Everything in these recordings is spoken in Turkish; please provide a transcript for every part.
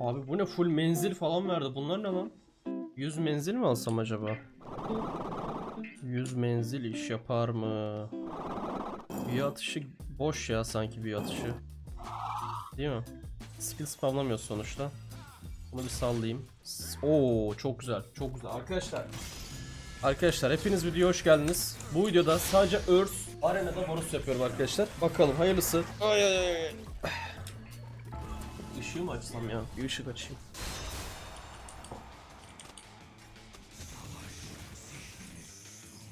Abi bu ne full menzil falan verdi. Bunlar ne lan? 100 menzil mi alsam acaba? 100 menzil iş yapar mı? Bir atışı boş ya sanki bir atışı. Değil mi? Skill spamlamıyor sonuçta. Bunu bir sallayayım. Oo çok güzel. Çok güzel. Arkadaşlar. Arkadaşlar hepiniz videoya hoş geldiniz. Bu videoda sadece Earth Arena'da bonus yapıyorum arkadaşlar. Bakalım hayırlısı. Ay ay ay. Ay. Işığı mı açsam ya? Bir ışık açayım.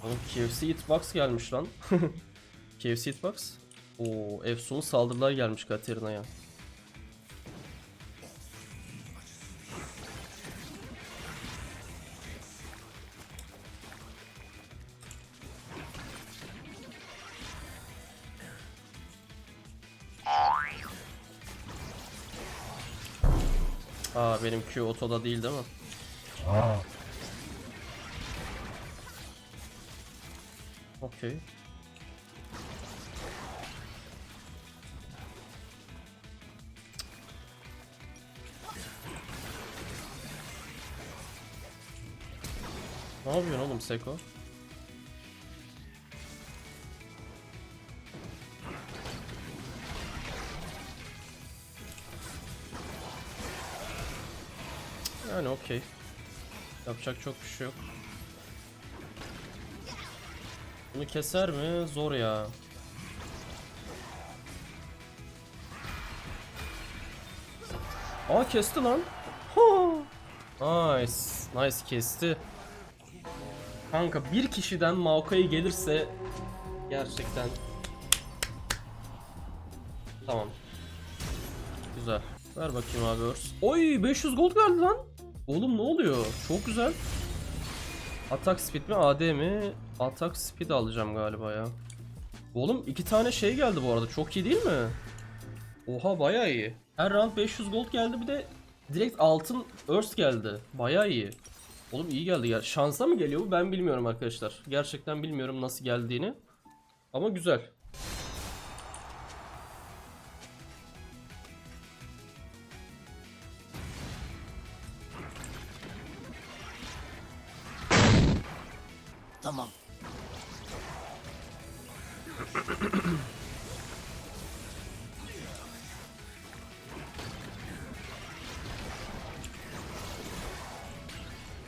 Oğlum KFC Hitbox gelmiş lan. KFC Hitbox. Oo, efsunu saldırılar gelmiş Katerina'ya. Aa benim Q otoda değil değil mi? Okey. Ne yapıyorsun oğlum Seko? Okey. Yapacak çok bir şey yok. Bunu keser mi? Zor ya. Aa kesti lan. Nice. Nice kesti. Kanka bir kişiden Maokai gelirse gerçekten Tamam. Güzel. Ver bakayım abi. Oy 500 gold geldi lan. Oğlum ne oluyor? Çok güzel. Atak speed mi AD mi? Atak speed alacağım galiba ya. Oğlum iki tane şey geldi bu arada. Çok iyi değil mi? Oha bayağı iyi. Her round 500 gold geldi bir de direkt altın earth geldi. Bayağı iyi. Oğlum iyi geldi ya. Şansa mı geliyor bu ben bilmiyorum arkadaşlar. Gerçekten bilmiyorum nasıl geldiğini. Ama güzel.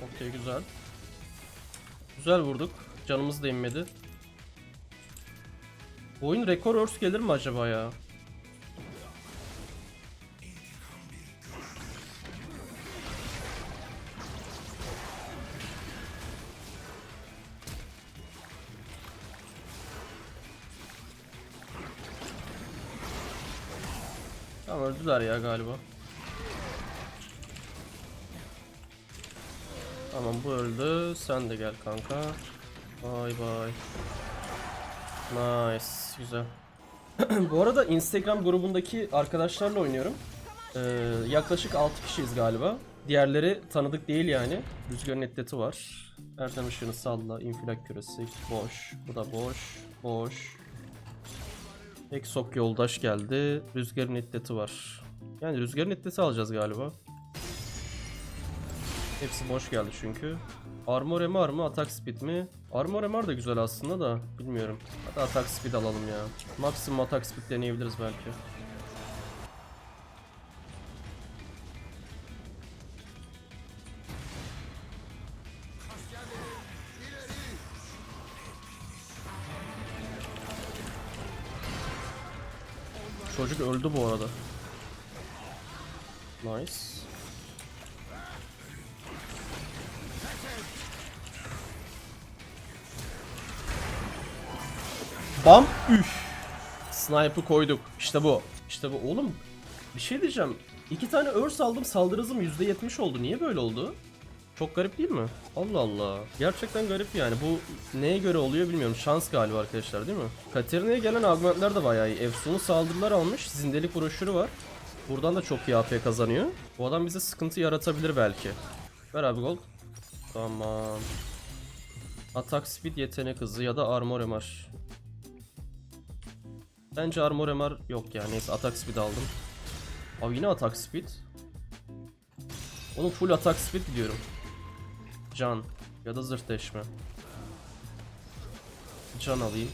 Okey güzel. Güzel vurduk. Canımız da inmedi. Oyun rekor örs gelir mi acaba ya? Tamam öldüler ya galiba. Sen de gel kanka. Bay bay. Nice. Güzel. bu arada Instagram grubundaki arkadaşlarla oynuyorum. Ee, yaklaşık 6 kişiyiz galiba. Diğerleri tanıdık değil yani. Rüzgarın eddeti var. Erdem ışığını salla. infilak küresi. Boş. Bu da boş. Boş. Exok yoldaş geldi. Rüzgarın eddeti var. Yani rüzgarın eddeti alacağız galiba. Hepsi boş geldi çünkü. Armor MR mı atak speed mi? Armor MR da güzel aslında da bilmiyorum. Hadi atak speed alalım ya. Maksimum atak speed deneyebiliriz belki. Çocuk öldü bu arada. Nice. Bam üf. Snipe'ı koyduk. İşte bu. İşte bu. Oğlum bir şey diyeceğim. İki tane örs aldım saldırı hızım %70 oldu. Niye böyle oldu? Çok garip değil mi? Allah Allah. Gerçekten garip yani. Bu neye göre oluyor bilmiyorum. Şans galiba arkadaşlar değil mi? Katerina'ya gelen augmentler de bayağı iyi. Efsunu saldırılar almış. Zindelik broşürü var. Buradan da çok iyi AP kazanıyor. Bu adam bize sıkıntı yaratabilir belki. Ver abi gold. Tamam. Atak speed yetenek hızı ya da armor MR. Bence armor MR yok ya. Neyse atak speed aldım. Abi yine atak speed. Oğlum full atak speed diyorum. Can ya da zırh deşme. Can alayım.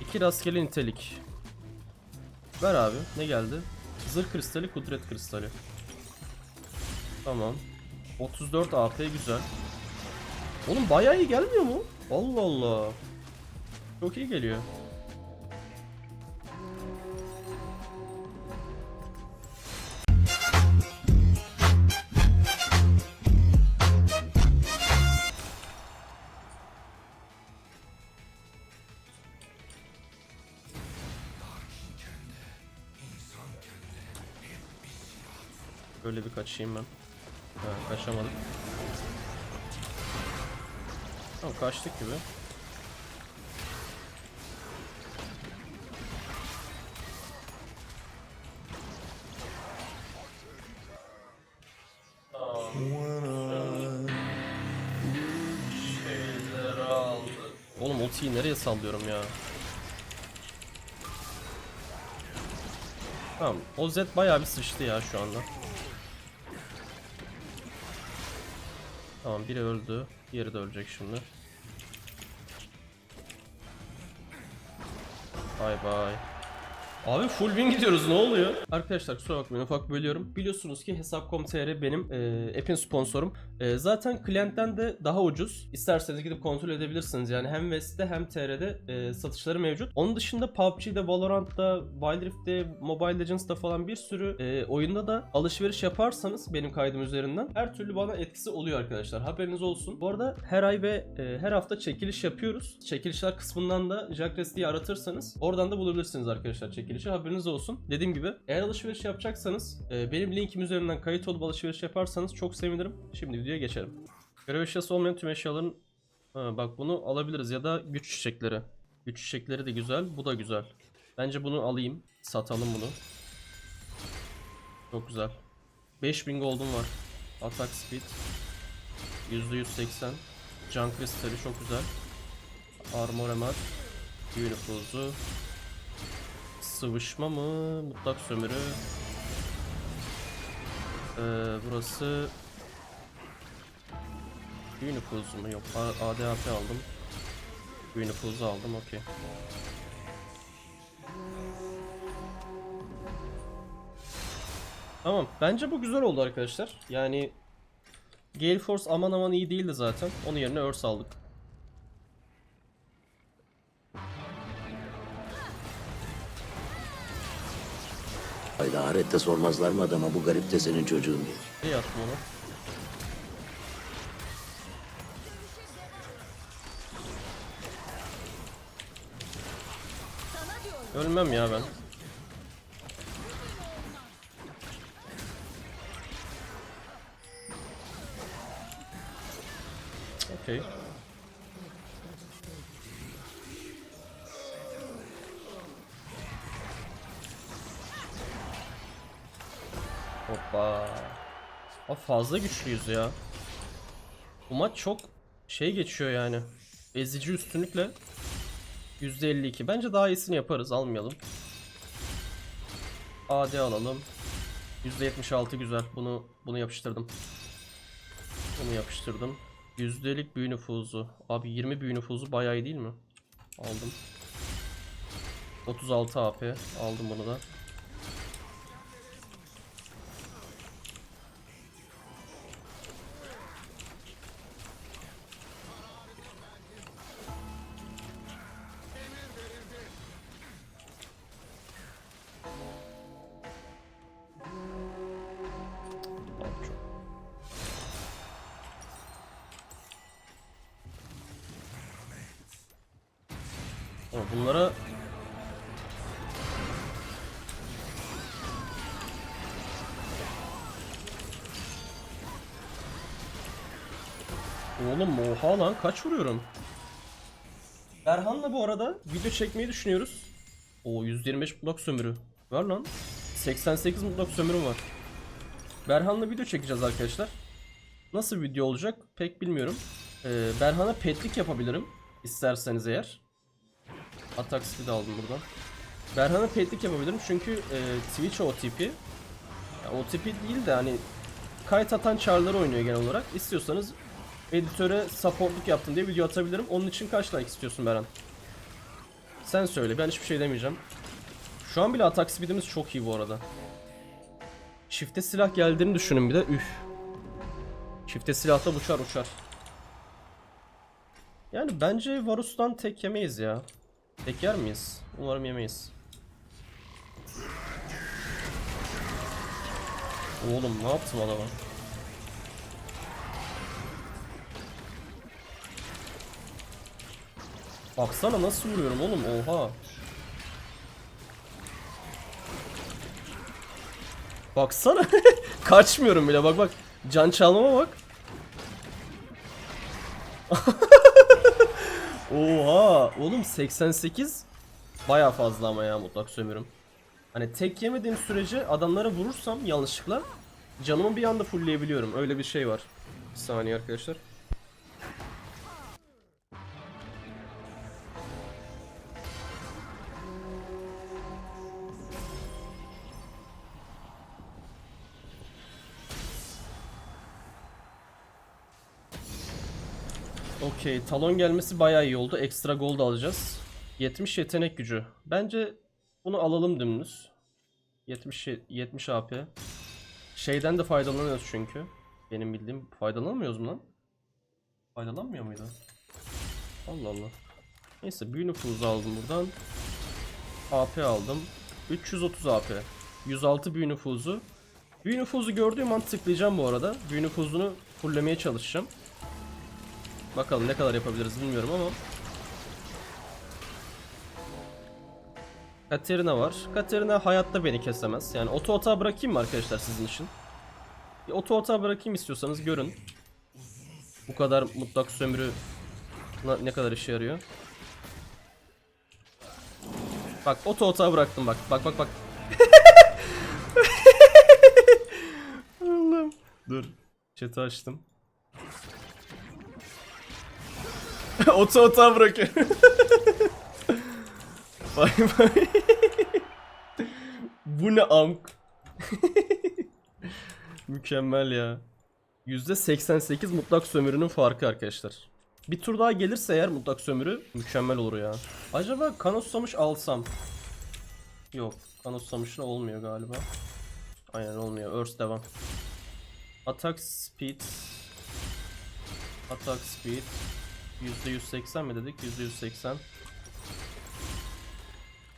İki rastgele nitelik. Ver abi. Ne geldi? Zırh kristali, kudret kristali. Tamam. 34 AP güzel. Oğlum bayağı iyi gelmiyor mu? Allah Allah. Çok iyi geliyor. Böyle bir kaçayım ben. Ha, kaçamadık. Tamam kaçtık gibi. Oğlum ultiyi nereye sallıyorum ya? Tamam. O Z bayağı bir sıçtı ya şu anda. Tamam biri öldü. Diğeri de ölecek şimdi. Bay bay. Abi full win gidiyoruz ne oluyor? Arkadaşlar kusura bakmayın ufak bölüyorum. Biliyorsunuz ki Hesap.com.tr benim e, app'in sponsorum. E, zaten klientten de daha ucuz. İsterseniz gidip kontrol edebilirsiniz. Yani hem West'te hem TR'de e, satışları mevcut. Onun dışında PUBG'de, Valorant'ta, Wild Rift'te, Mobile Legends'ta falan bir sürü e, oyunda da alışveriş yaparsanız benim kaydım üzerinden her türlü bana etkisi oluyor arkadaşlar. Haberiniz olsun. Bu arada her ay ve e, her hafta çekiliş yapıyoruz. Çekilişler kısmından da Jack diye aratırsanız oradan da bulabilirsiniz arkadaşlar çekilişi. Haberiniz olsun. Dediğim gibi eğer alışveriş yapacaksanız e, benim linkim üzerinden kayıt olup alışveriş yaparsanız çok sevinirim. Şimdi videoya geçelim. Görev eşyası olmayan tüm eşyaların ha, bak bunu alabiliriz ya da güç çiçekleri. Güç çiçekleri de güzel. Bu da güzel. Bence bunu alayım. Satalım bunu. Çok güzel. 5000 gold'um var. Attack speed. %180. Can kristali çok güzel. Armor MR. Nüfuzu. Sıvışma mı? Mutlak sömürü. Ee, burası nüfuzu mu? Yok. ADAP aldım. Nüfuzu aldım. Okey. Tamam. Bence bu güzel oldu arkadaşlar. Yani Gale Force aman aman iyi değildi zaten. Onun yerine Earth aldık. Hayda ahirette sormazlar mı adama bu garip de senin çocuğun diye. Nereye attım onu? Ölmem ya ben. Okey. Hoppa. Abi fazla güçlüyüz ya. Bu maç çok şey geçiyor yani. Ezici üstünlükle %52. Bence daha iyisini yaparız. Almayalım. AD alalım. %76 güzel. Bunu bunu yapıştırdım. Bunu yapıştırdım. Yüzdelik büyü nüfuzu. Abi 20 büyü nüfuzu bayağı iyi değil mi? Aldım. 36 AP. Aldım bunu da. Ama bunlara Oğlum oha lan kaç vuruyorum? Berhan'la bu arada video çekmeyi düşünüyoruz. O 125 blok sömürü. Var lan. 88 blok sömürüm var. Berhan'la video çekeceğiz arkadaşlar. Nasıl video olacak pek bilmiyorum. Ee, Berhan'a petlik yapabilirim. isterseniz eğer. Atak speed aldım buradan. Berhan'a petlik yapabilirim çünkü e, Twitch OTP. Ya, OTP değil de hani kayıt atan çarları oynuyor genel olarak. İstiyorsanız editöre supportluk yaptım diye video atabilirim. Onun için kaç like istiyorsun Beren? Sen söyle ben hiçbir şey demeyeceğim. Şu an bile atak speedimiz çok iyi bu arada. Çifte silah geldiğini düşünün bir de. Üf. Çifte silahta uçar uçar. Yani bence Varus'tan tek yemeyiz ya. Tek yer miyiz? Umarım yemeyiz. Oğlum ne yaptım adama? Baksana nasıl vuruyorum oğlum oha. Baksana kaçmıyorum bile bak bak can çalmama bak. Oha oğlum 88 baya fazla ama ya mutlak sömürüm. Hani tek yemediğim sürece adamlara vurursam yanlışlıkla canımı bir anda fullleyebiliyorum. Öyle bir şey var. Bir saniye arkadaşlar. Okey, talon gelmesi bayağı iyi oldu. Ekstra gold alacağız. 70 yetenek gücü. Bence bunu alalım dümdüz. 70 ye- 70 AP. Şeyden de faydalanıyoruz çünkü. Benim bildiğim faydalanmıyoruz mu lan? Faydalanmıyor muydu? Allah Allah. Neyse büyü nüfuzu aldım buradan. AP aldım. 330 AP. 106 büyü nüfuzu. Büyü nüfuzu gördüğüm an tıklayacağım bu arada. Büyü nüfuzunu fulllemeye çalışacağım. Bakalım ne kadar yapabiliriz bilmiyorum ama. Katerina var. Katerina hayatta beni kesemez. Yani oto hata bırakayım mı arkadaşlar sizin için? Bir oto hata bırakayım istiyorsanız görün. Bu kadar mutlak sömürü ne kadar işe yarıyor. Bak oto hata bıraktım bak. Bak bak bak. Allah'ım. Dur. Chat'i açtım. Oto oto bırakıyor. Bay bay. Bu ne amk? Mükemmel ya. %88 mutlak sömürünün farkı arkadaşlar. Bir tur daha gelirse eğer mutlak sömürü mükemmel olur ya. Acaba kanoslamış alsam? Yok. Kanoslamışla olmuyor galiba. Aynen olmuyor. Earth devam. Attack speed. Attack speed. %180 mi dedik? %180.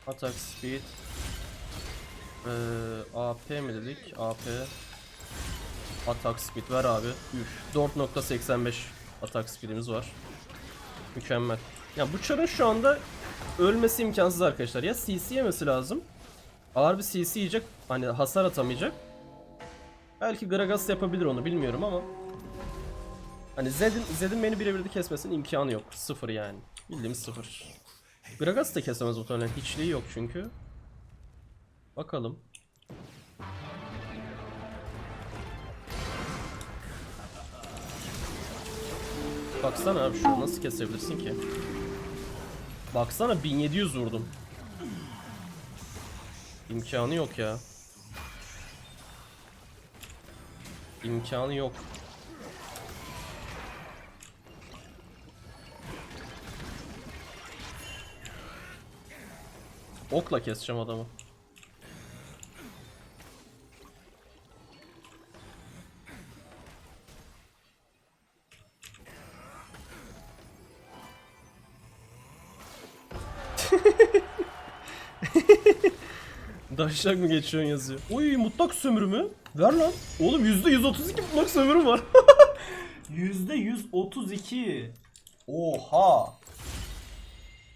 Attack speed. Ee, AP mi dedik? AP. Attack speed ver abi. Üf. 4.85 attack speedimiz var. Mükemmel. Ya bu çarın şu anda ölmesi imkansız arkadaşlar. Ya CC yemesi lazım. Ağır bir CC yiyecek. Hani hasar atamayacak. Belki Gragas yapabilir onu bilmiyorum ama. Hani Zed'in Zed'in beni birebir de imkanı yok. Sıfır yani. Bildiğimiz sıfır. Gragas da kesemez muhtemelen. Hiçliği yok çünkü. Bakalım. Baksana abi şunu nasıl kesebilirsin ki? Baksana 1700 vurdum. İmkanı yok ya. İmkanı yok. Okla keseceğim adamı. Daşak mı geçiyorsun yazıyor. Uy mutlak sömürü mü? Ver lan. Oğlum %132 mutlak sömürü var. %132. Oha.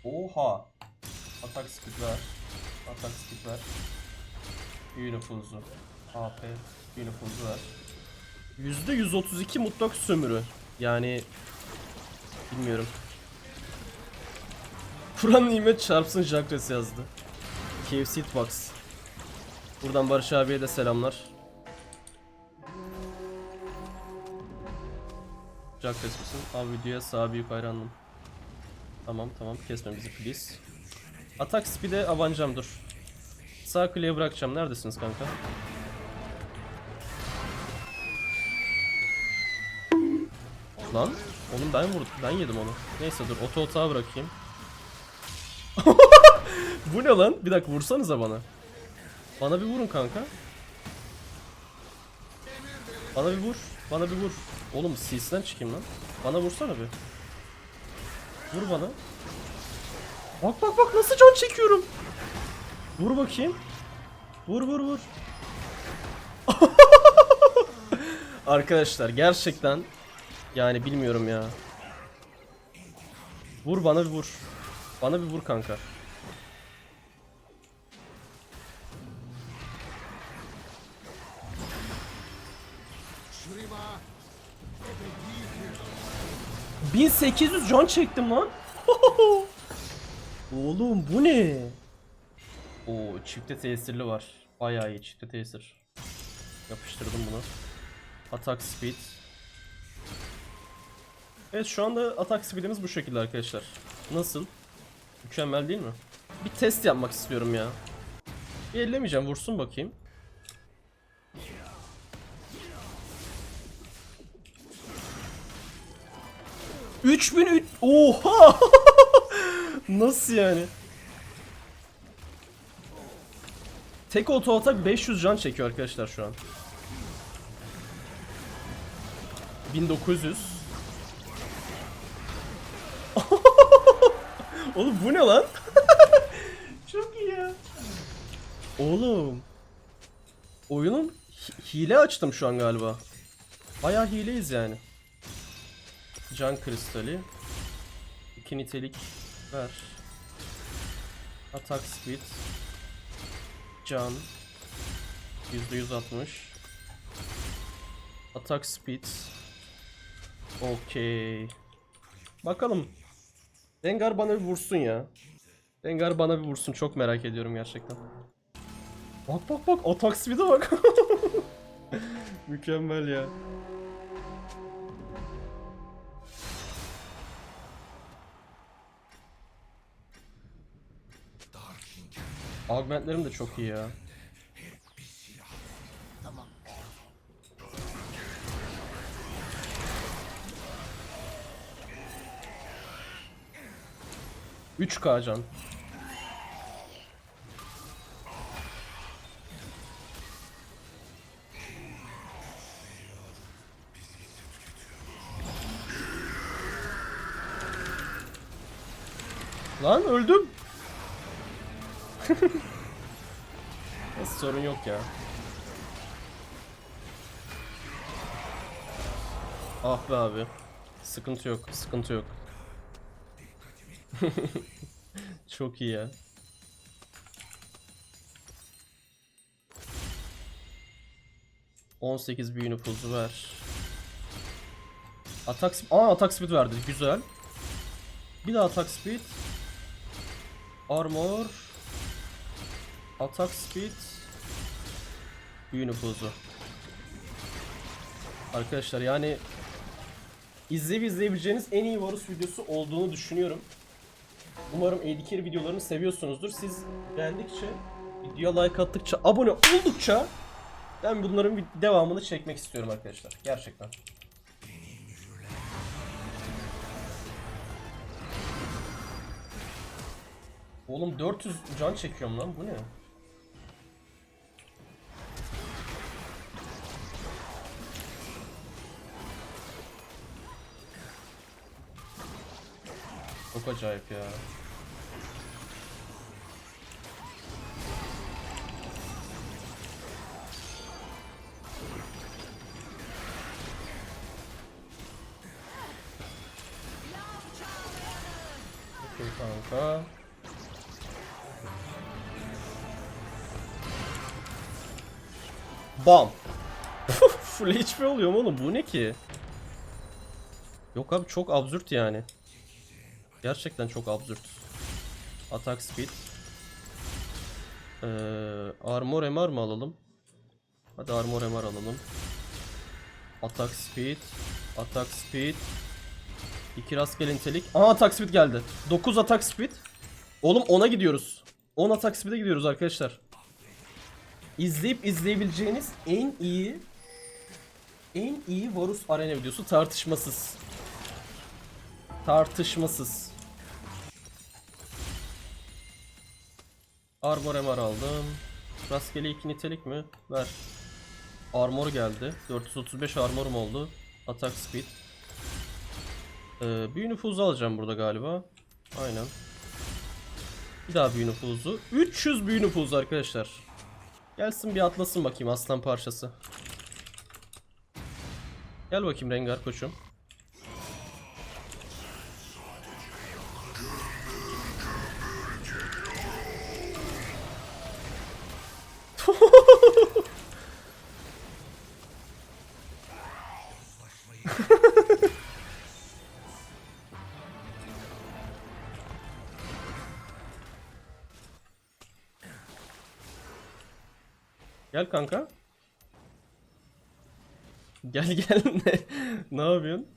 Oha. Atak speed ver. Atak speed ver. Nüfuzu. AP. Nüfuzu ver. %132 mutlak sömürü. Yani bilmiyorum. Kur'an nimet çarpsın Jakres yazdı. KFC Hitbox. Buradan Barış abiye de selamlar. Jakres misin? Abi videoya sağ büyük hayranım. Tamam tamam kesme bizi please. Atak speed'e avancam dur. Sağ kliye bırakacağım. Neredesiniz kanka? Lan oğlum ben vurdum. Ben yedim onu. Neyse dur oto otağa bırakayım. Bu ne lan? Bir dakika vursanıza bana. Bana bir vurun kanka. Bana bir vur. Bana bir vur. Oğlum CS'den çıkayım lan. Bana vursana bir. Vur bana. Bak bak bak nasıl can çekiyorum. Vur bakayım. Vur vur vur. Arkadaşlar gerçekten yani bilmiyorum ya. Vur bana bir vur. Bana bir vur kanka. ...1800 can çektim lan. Oğlum bu ne? Oo çifte tesirli var. Bayağı iyi çifte tesir. Yapıştırdım bunu. Atak speed. Evet şu anda atak speedimiz bu şekilde arkadaşlar. Nasıl? Mükemmel değil mi? Bir test yapmak istiyorum ya. Bir ellemeyeceğim vursun bakayım. Üç bin üç... Oha! Nasıl yani? Tek oto atak 500 can çekiyor arkadaşlar şu an. 1900. Oğlum bu ne lan? Çok iyi ya. Oğlum. Oyunun hi- hile açtım şu an galiba. Bayağı hileyiz yani. Can kristali. İki nitelik ver. Atak speed. Can. %160. Atak speed. Okey. Bakalım. Dengar bana bir vursun ya. Dengar bana bir vursun. Çok merak ediyorum gerçekten. Bak bak bak. Atak speed'e bak. Mükemmel ya. Augmentlerim de çok iyi ya. Üç k. Lan öldüm. Sorun yok ya. Ah be abi. Sıkıntı yok, sıkıntı yok. Çok iyi ya. ...18 büyü nüfuzu ver. Atak speed... Aa atak speed verdi. Güzel. Bir daha atak speed. Armor. Atak speed. Büyü nüfuzu. Arkadaşlar yani... izleyip izleyebileceğiniz en iyi Varus videosu olduğunu düşünüyorum. Umarım Carry videolarını seviyorsunuzdur. Siz beğendikçe, videoya like attıkça, abone oldukça ben bunların bir devamını çekmek istiyorum arkadaşlar. Gerçekten. Oğlum 400 can çekiyorum lan bu ne? Çok acayip ya. Okey kanka. Bam. Full HP oluyor mu oğlum? Bu ne ki? Yok abi çok absürt yani. Gerçekten çok absürt. Atak speed. Ee, armor MR mı alalım? Hadi armor MR alalım. Atak speed. Atak speed. İki rastgele nitelik. Aha atak speed geldi. 9 atak speed. Oğlum 10'a gidiyoruz. 10 atak speed'e gidiyoruz arkadaşlar. İzleyip izleyebileceğiniz en iyi en iyi Varus Arena videosu tartışmasız. Tartışmasız. Armor MR aldım. Rastgele iki nitelik mi? Ver. Armor geldi. 435 armorum oldu. Attack speed. Ee, büyü nüfuzu alacağım burada galiba. Aynen. Bir daha büyü nüfuzu. 300 büyü nüfuzu arkadaşlar. Gelsin bir atlasın bakayım aslan parçası. Gel bakayım Rengar koçum. Gel kanka. Gel gel ne? ne yapıyorsun?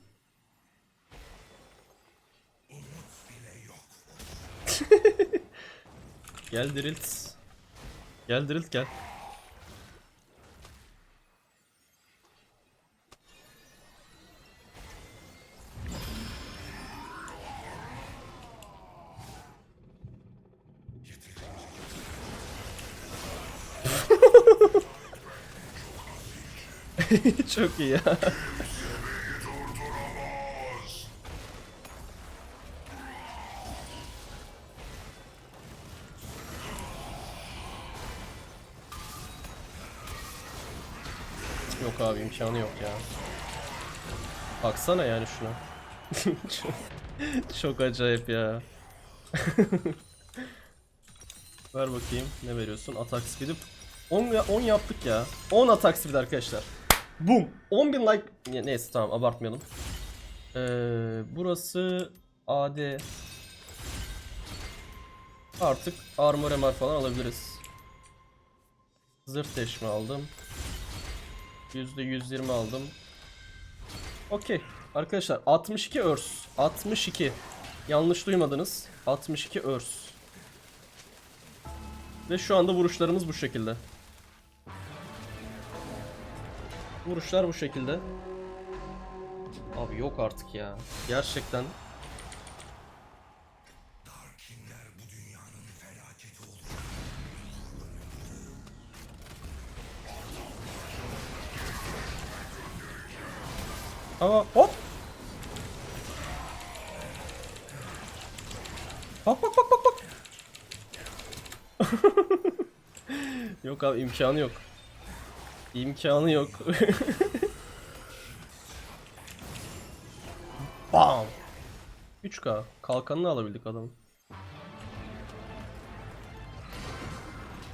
gel Dirilt. Gel Dirilt gel. Çok iyi ya. Yok abi imkanı yok ya. Baksana yani şuna. çok, acayip ya. Ver bakayım ne veriyorsun? Atak speed'i 10, ya- 10 yaptık ya. 10 atak speed arkadaşlar. Boom. 10.000 like. Ya Neyse tamam abartmayalım. Ee, burası AD. Artık armor MR falan alabiliriz. Zırh deşme aldım. %120 aldım. Okey. Arkadaşlar 62 örs. 62. Yanlış duymadınız. 62 örs. Ve şu anda vuruşlarımız bu şekilde. Vuruşlar bu şekilde. Abi yok artık ya. Gerçekten. Ama hop. Bak bak bak bak bak. yok abi imkanı yok. İmkanı yok. Bam. 3K. Kalkanını alabildik adamın.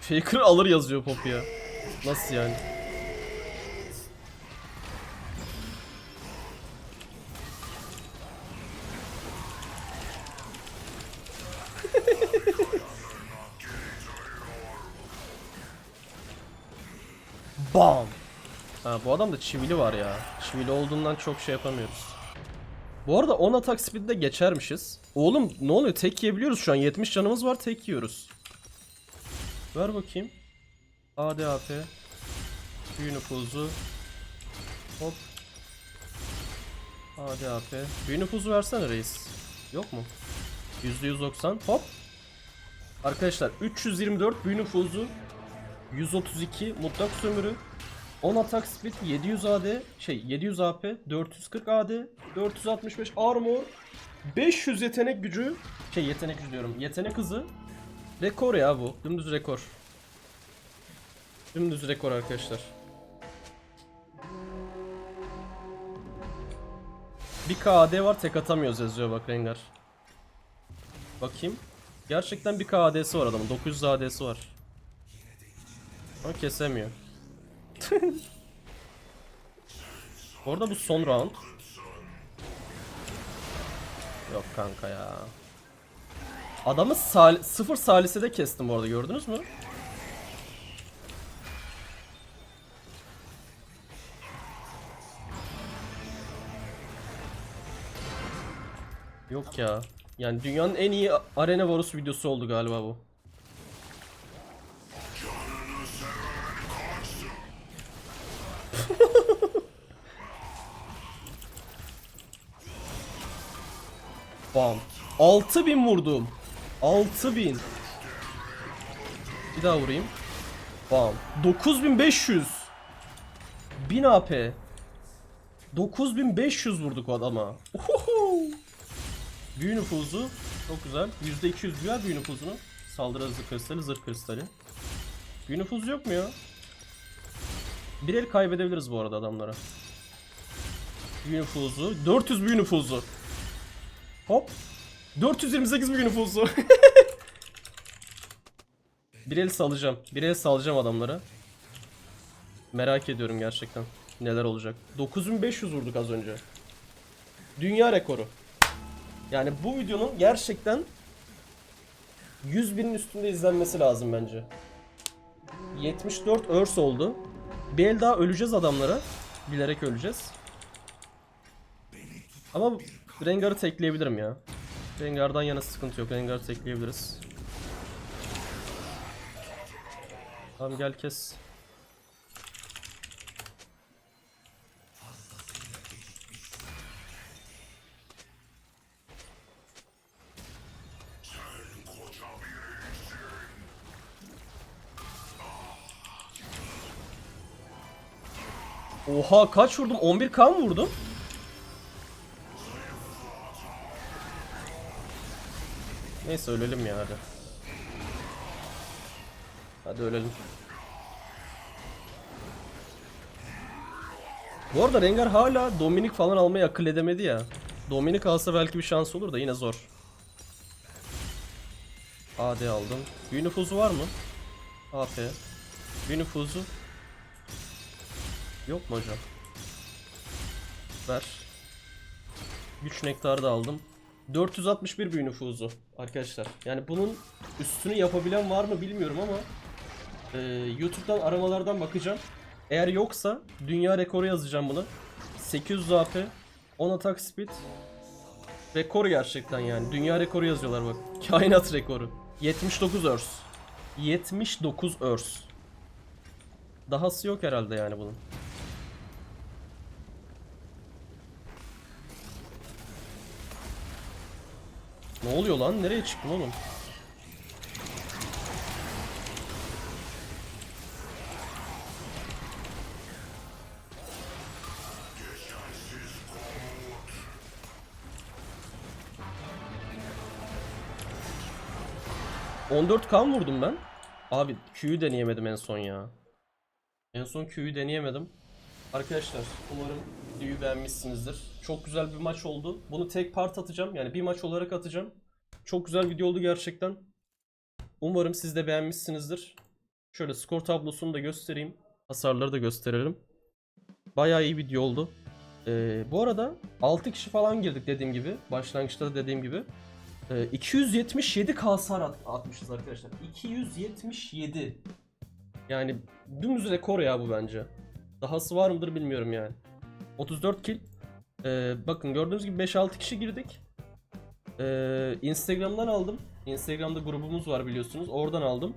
Faker alır yazıyor Pop ya. Nasıl yani? Bu adam da çivili var ya. Çivili olduğundan çok şey yapamıyoruz. Bu arada 10 atak speed'de geçermişiz. Oğlum ne oluyor? Tek yiyebiliyoruz şu an. 70 canımız var tek yiyoruz. Ver bakayım. ADAP. Büyü nüfuzu. Hop. ADAP. Büyü nüfuzu versene reis. Yok mu? %190. Hop. Arkadaşlar 324 büyü nüfuzu. 132 mutlak sömürü. 10 atak speed 700 AD şey 700 AP 440 AD 465 armor 500 yetenek gücü şey yetenek gücü diyorum yetenek hızı rekor ya bu dümdüz rekor. Dümdüz rekor arkadaşlar. Bir KD var tek atamıyoruz yazıyor bak Rengar. Bakayım. Gerçekten bir KD'si var adamın 900 AD'si var. Ama kesemiyor Bu arada bu son round. Yok kanka ya. Adamı sal sıfır salisede kestim bu arada gördünüz mü? Yok ya. Yani dünyanın en iyi Arena Varus videosu oldu galiba bu. Bam. 6000 vurdum. 6000. Bir daha vurayım. Bam. 9500. 1000 AP. 9500 vurduk o adama. Uhuhu. Büyü nüfuzu çok güzel. %200 büyür büyü nüfuzunu. Saldırı hızı kristali, zırh kristali. Büyü nüfuzu yok mu ya? Bir el kaybedebiliriz bu arada adamlara. Büyü nüfuzu. 400 büyü nüfuzu. Hop. 428 büyü nüfuzu. bir el salacağım. Bir el salacağım adamlara. Merak ediyorum gerçekten. Neler olacak. 9500 vurduk az önce. Dünya rekoru. Yani bu videonun gerçekten 100 binin üstünde izlenmesi lazım bence. 74 örs oldu. Bir el daha öleceğiz adamlara. Bilerek öleceğiz. Ama Rengar'ı tekleyebilirim ya. Rengar'dan yana sıkıntı yok. Rengar'ı tekleyebiliriz. Tamam gel kes. Oha kaç vurdum? 11k mı vurdum? Neyse ölelim ya hadi. Hadi ölelim. Bu arada Rengar hala Dominik falan almayı akıl edemedi ya. Dominik alsa belki bir şans olur da yine zor. AD aldım. Büyü nüfuzu var mı? AP. Büyü nüfuzu. Yok mu hocam? Ver. Güç nektarı da aldım. 461 büyü nüfuzu arkadaşlar. Yani bunun üstünü yapabilen var mı bilmiyorum ama e, YouTube'dan aramalardan bakacağım. Eğer yoksa dünya rekoru yazacağım bunu. 800 AP, 10 atak speed. Rekor gerçekten yani. Dünya rekoru yazıyorlar bak. Kainat rekoru. 79 örs. 79 örs. Dahası yok herhalde yani bunun. Ne oluyor lan? Nereye çıktım oğlum? ...14 kan vurdum ben. Abi Q'yu deneyemedim en son ya. En son Q'yu deneyemedim. Arkadaşlar umarım videoyu beğenmişsinizdir. Çok güzel bir maç oldu. Bunu tek part atacağım. Yani bir maç olarak atacağım. Çok güzel video oldu gerçekten. Umarım siz de beğenmişsinizdir. Şöyle skor tablosunu da göstereyim. Hasarları da gösterelim. Bayağı iyi video oldu. Ee, bu arada 6 kişi falan girdik dediğim gibi. Başlangıçta da dediğim gibi. Ee, 277 hasar at- atmışız arkadaşlar. 277. Yani dümdüz rekor ya bu bence. Dahası var mıdır bilmiyorum yani. 34 kill. Ee, bakın gördüğünüz gibi 5-6 kişi girdik. Ee, Instagram'dan aldım. Instagram'da grubumuz var biliyorsunuz. Oradan aldım.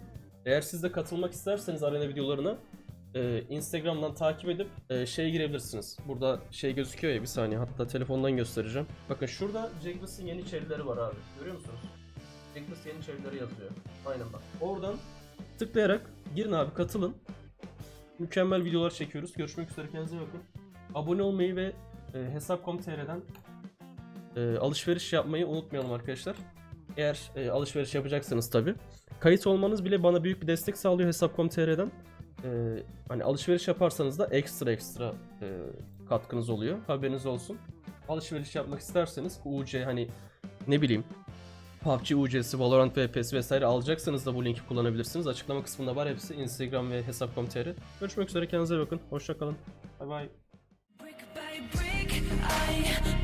Eğer siz de katılmak isterseniz arena videolarına e, Instagram'dan takip edip e, şeye girebilirsiniz. Burada şey gözüküyor ya bir saniye hatta telefondan göstereceğim. Bakın şurada Jaglas'ın yeni içerileri var abi. Görüyor musunuz? Jaglas yeni içerileri yazıyor. Aynen bak. Oradan tıklayarak girin abi katılın. Mükemmel videolar çekiyoruz. Görüşmek üzere kendinize bakın. Abone olmayı ve e, hesap.com.tr'den e, alışveriş yapmayı unutmayalım arkadaşlar. Eğer e, alışveriş yapacaksanız tabi. Kayıt olmanız bile bana büyük bir destek sağlıyor hesap.com.tr'den. E, hani alışveriş yaparsanız da ekstra ekstra e, katkınız oluyor. Haberiniz olsun. Alışveriş yapmak isterseniz UC hani ne bileyim PUBG UC'si, Valorant VP'si vesaire alacaksanız da bu linki kullanabilirsiniz. Açıklama kısmında var hepsi. Instagram ve hesap.com.tr. Görüşmek üzere kendinize bakın. Hoşçakalın. Bay bay. I